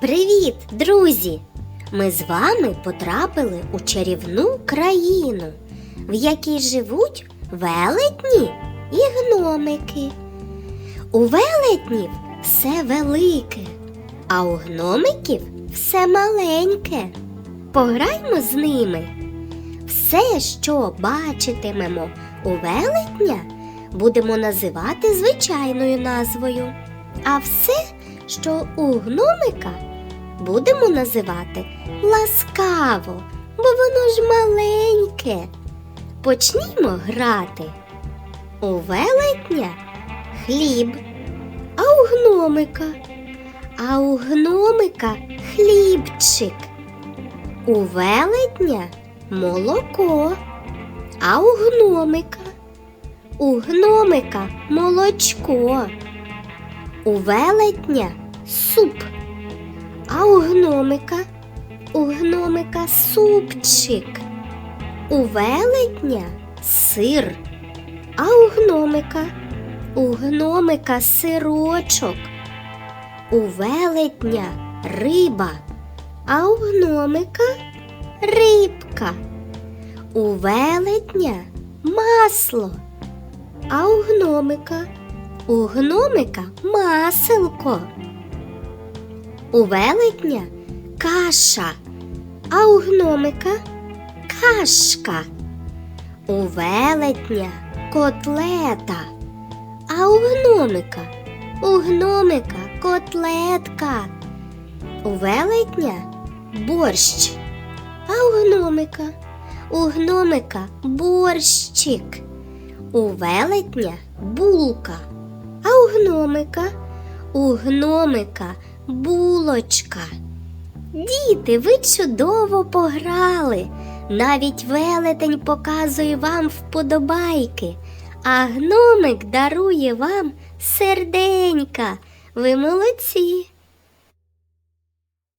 Привіт, друзі! Ми з вами потрапили у чарівну країну, в якій живуть велетні і гномики. У велетнів все велике, а у гномиків все маленьке. Пограймо з ними. Все, що бачитимемо у велетня, будемо називати звичайною назвою. А все, що у гномика, будемо називати ласкаво, бо воно ж маленьке. Почнімо грати. У велетня хліб, а у гномика, а у гномика хлібчик. У велетня молоко, а у гномика, у гномика молочко. У велетня суп, а у гномика, у гномика супчик. У велетня сир, а у гномика, у гномика сирочок. У велетня риба, а у гномика рибка. У велетня масло, а у гномика, у гномика маселко. У велетня каша, а у гномика кашка. У велетня котлета, а у гномика, у гномика котлетка. У велетня борщ, а у гномика, у гномика борщик. У велетня булка, гномика, у гномика булочка. Діти, ви чудово пограли. Навіть велетень показує вам вподобайки, а гномик дарує вам серденька. Ви молодці.